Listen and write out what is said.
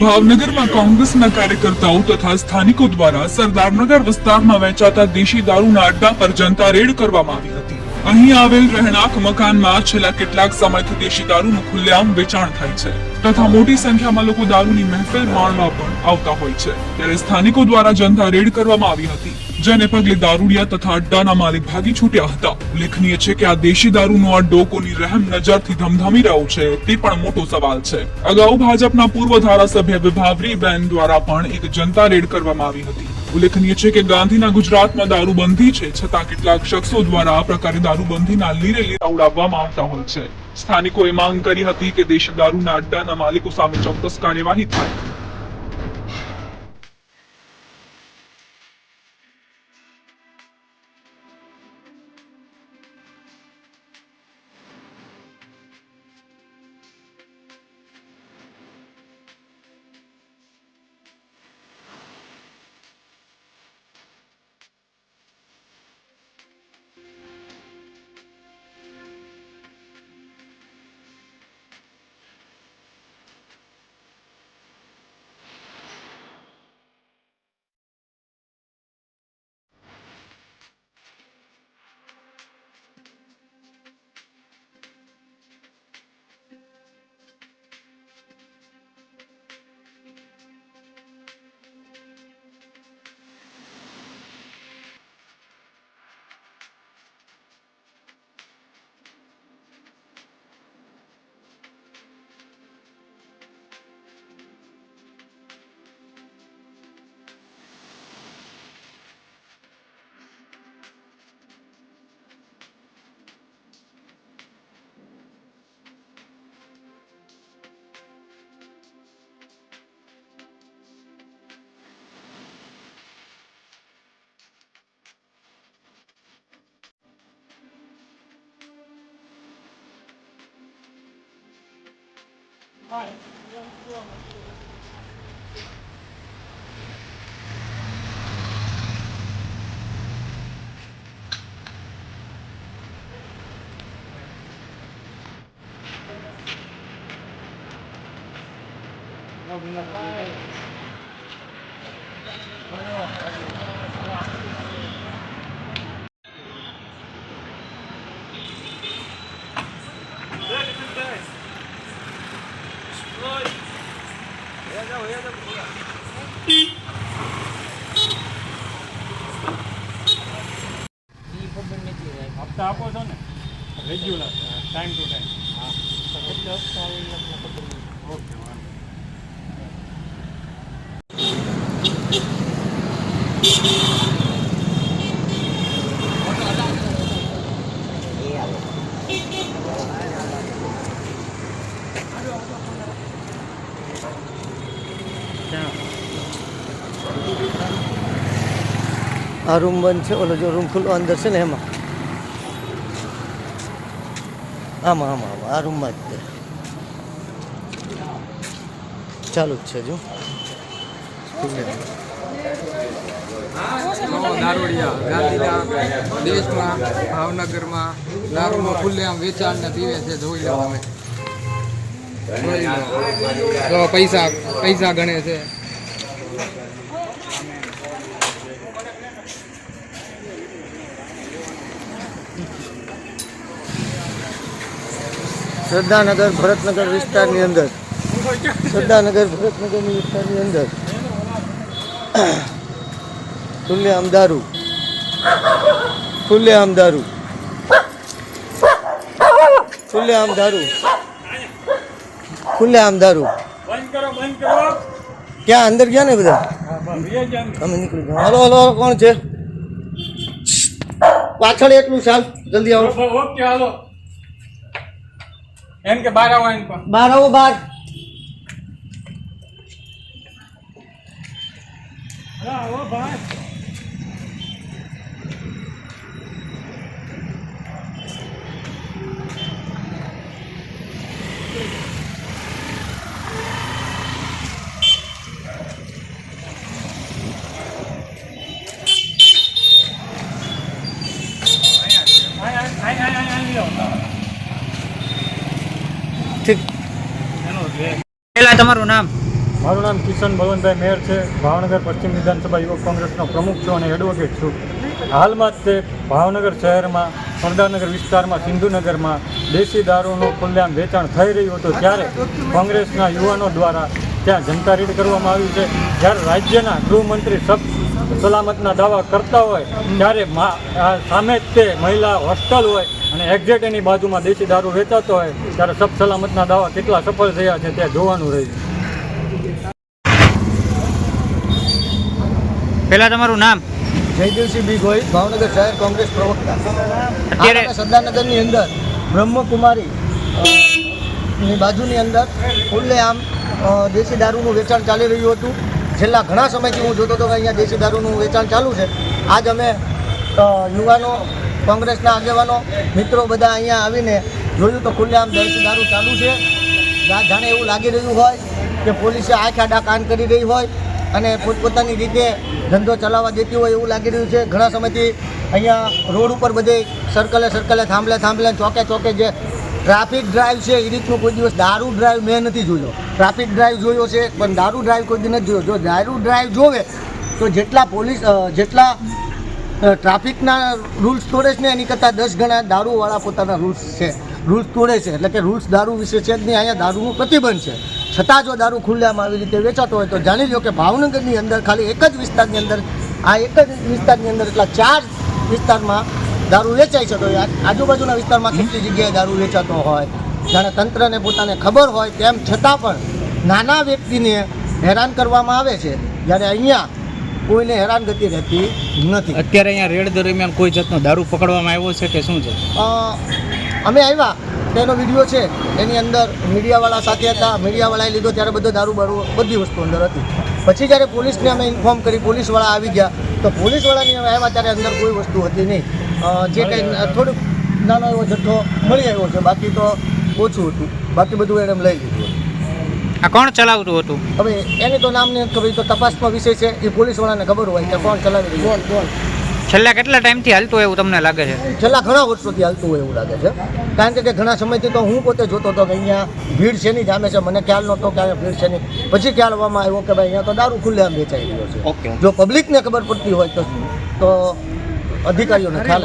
ભાવનગરમાં કોંગ્રેસના કાર્યકર્તાઓ તથા સ્થાનિકો દ્વારા સરદારનગર વિસ્તારમાં વેચાતા દેશી દારૂના અડ્ડા પર જનતા રેડ કરવામાં આવી હતી. અહીં આવેલ રહેણાંક મકાનમાં છેલ્લા કેટલાક સમયથી દેશી દારૂનું ખુલ્લેઆમ વેચાણ થાય છે. તથા મોટી સંખ્યામાં લોકો દારૂની મહેફિલ માણવા પણ આવતા હોય છે. ત્યારે સ્થાનિકો દ્વારા જનતા રેડ કરવામાં આવી હતી, જેને પગલે દારૂડિયા તથા અડ્ડાના માલિક ભાગી છૂટ્યા હતા. ઉલ્લેખનીય છે કે આ દેશી દારૂનો અડ્ડો કોની રહેમ નજરથી ધમધમી રહ્યો છે, તે પણ મોટો સવાલ છે. અગાઉ ભાજપના પૂર્વ ધારાસભ્ય વિભાવરીબેન દ્વારા પણ એક જનતા રેડ કરવામાં આવી હતી. ઉલ્લેખનીય છે કે ગાંધીના ગુજરાતમાં દારૂબંધી છે, છતાં કેટલાક શખ્સો દ્વારા આ પ્રકારે દારૂબંધીના લીરે લીરા ઉડાવવામાં આવતા હોય છે. સ્થાનિકોએ માંગ કરી હતી કે દેશી દારૂના અડ્ડાના માલિકો સામે ચોક્કસ કાર્યવાહી થાય. はい。はい હપ્તા આપો છો ને? Regular time to time okay વાંધો આ રૂમ બંધ છે, ઓલો જો રૂમ ખુલ્લો અંદર છે ને એમાં. આમાં આમાં આમાં, આ રૂમમાં જ તે ચાલુ જ છે જો દેશમાં, ભાવનગરમાં દારૂનું ખુલ્લેઆમ વેચાણ ને પીવે છે, જોઈ જો પૈસા પૈસા ગણે છે. શ્રદ્ધાનગર ભરતનગર વિસ્તારની અંદર. શ્રદ્ધાનગર ભરતનગરની વિસ્તારની અંદર. ખુલ્લે અમદારું ખુલ્લે અમદારું ખુલ્લે અમદારું ખુલ્લે દારૂ બંધ કરો બંધ કરો. ક્યાં અંદર ગયા ને બધા? અમે નીકળી ગયા. હલો હલો હલો, કોણ છે? પાછળ એટલું ચાલ જલ્દી આવો. ઓકે હાલો. એમ કે બાર આવો એમ પણ. બહાર આવો બહાર આવો ભાઈ. ઠીક. એનો તમારું નામ? મારું નામ કિશન બળવંતભાઈ મેયર છે. ભાવનગર પશ્ચિમ વિધાનસભા યુવક કોંગ્રેસનો પ્રમુખ છું અને એડવોકેટ છું. હાલમાં જ તે ભાવનગર શહેરમાં, સરદારનગર વિસ્તારમાં, સિંધુનગરમાં દેશી દારૂનું ખુલ્લેઆમ વેચાણ થઈ રહ્યું હતું. ત્યારે કોંગ્રેસના યુવાનો દ્વારા ત્યાં જનતા રેડ કરવામાં આવ્યું છે. જ્યારે રાજ્યના ગૃહમંત્રી સબ સલામતના દાવા કરતા હોય ત્યારે મા- સામે જ તે મહિલા હોસ્ટેલ હોય અને એક્ઝેક્ટ એની બાજુમાં દેશી દારૂ વેચાતો હોય ત્યારે સબ સલામતના દાવા કેટલા સફળ થયા છે તે જોવાનું રહ્યું. પહેલાં તમારું નામ? જયદેવસિંહ બી ગોહિલ ભાવનગર શહેર કોંગ્રેસ પ્રવક્તા. અત્યારે સરદારનગરની અંદર બ્રહ્મકુમારી ની બાજુની અંદર ખુલ્લે આમ દેશી દારૂનું વેચાણ ચાલી રહ્યું હતું. છેલ્લા ઘણા સમયથી હું જોતો હતો કે અહીંયા દેશી દારૂનું વેચાણ ચાલુ છે. આજ અમે યુવાનો, કોંગ્રેસના આગેવાનો, મિત્રો બધા અહીંયા આવીને જોયું તો ખુલ્લેઆમ દેશી દારૂ ચાલુ છે. જાણે એવું લાગી રહ્યું હોય કે પોલીસે આંખ આડા કાન કરી રહી હોય અને પોતપોતાની રીતે ધંધો ચલાવવા દેતી હોય એવું લાગી રહ્યું છે. ઘણા સમયથી અહીંયા રોડ ઉપર બધે સર્કલે સર્કલે થાંભલે થાંભલે ચોકે ચોકે જે ટ્રાફિક ડ્રાઈવ છે એ રીતનું કોઈ દિવસ દારૂ ડ્રાઈવ મેં નથી જોયો. ટ્રાફિક ડ્રાઈવ જોયો છે, પણ દારૂ ડ્રાઈવ કોઈ દી નથી જોયો. જો દારૂ ડ્રાઈવ જોવે, તો જેટલા પોલીસ જેટલા ટ્રાફિકના રૂલ્સ તોડે છે ને, એની કરતાં દસ ગણા દારૂવાળા પોતાના રૂલ્સ છે. રૂલ્સ તોડે છે, એટલે કે રૂલ્સ દારૂ વિશે છે જ નહીં, અહીંયા દારૂનું પ્રતિબંધ છે. છતાં જો દારૂ ખુલ્લામાં આવી રીતે વેચાતો હોય, તો જાણી લો કે ભાવનગરની અંદર ખાલી એક જ વિસ્તારની અંદર, આ એક જ વિસ્તારની અંદર એટલા ચાર વિસ્તારમાં દારૂ વેચાઈ છે તો આજુબાજુના વિસ્તારમાં કેટલી જગ્યાએ દારૂ વેચાતો હોય? જાણે તંત્રને પોતાને ખબર હોય તેમ છતાં પણ નાના વ્યક્તિને હેરાન કરવામાં આવે છે જ્યારે અહીંયા કોઈને હેરાનગતિ રહેતી નથી. અત્યારે અહીંયા રેડ દરમિયાન કોઈ જાતનો દારૂ પકડવામાં આવ્યો છે કે શું છે? અમે આવ્યા. તેનો વીડિયો છે. એની અંદર મીડિયાવાળા સાથે હતા. મીડિયાવાળાએ લીધો ત્યારે બધો દારૂ બારૂ બધી વસ્તુ અંદર હતી. પછી જ્યારે પોલીસને અમે ઇન્ફોર્મ કરી પોલીસવાળા આવી ગયા. તો પોલીસવાળાની અમે આવ્યા ત્યારે અંદર કોઈ વસ્તુ હતી નહીં. જે કંઈ થોડુંક નાનો એવો જથ્થો મળી આવ્યો છે બાકી તો ઓછું હતું. બાકી બધું એને લઈ લીધું આ કોણ ચલાવતું હતું? હવે એની તો નામની નથી ખબર એ તો તપાસનો વિષય છે એ પોલીસવાળાને ખબર હોય કે કોણ ચલાવી રહ્યું કોણ છેલ્લા કેટલા ટાઈમથી હાલતું એવું તમને લાગે છે? છેલ્લા ઘણા વર્ષોથી હાલતું હોય એવું લાગે છે. કારણ કે ઘણા સમયથી તો હું પોતે જોતો હતો કે અહીંયા ભીડ છે નહીં જામે છે મને ખ્યાલ નહોતો કે અહીંયા ભીડ નહીં પછી ખ્યાલ આવવામાં આવ્યો કે ભાઈ અહીંયા તો દારૂ ખુલ્લેઆમ વેચાઈ રહ્યો છે. ઓકે જો પબ્લિકને ખબર પડતી હોય તો તો અધિકારીઓને ખ્યાલ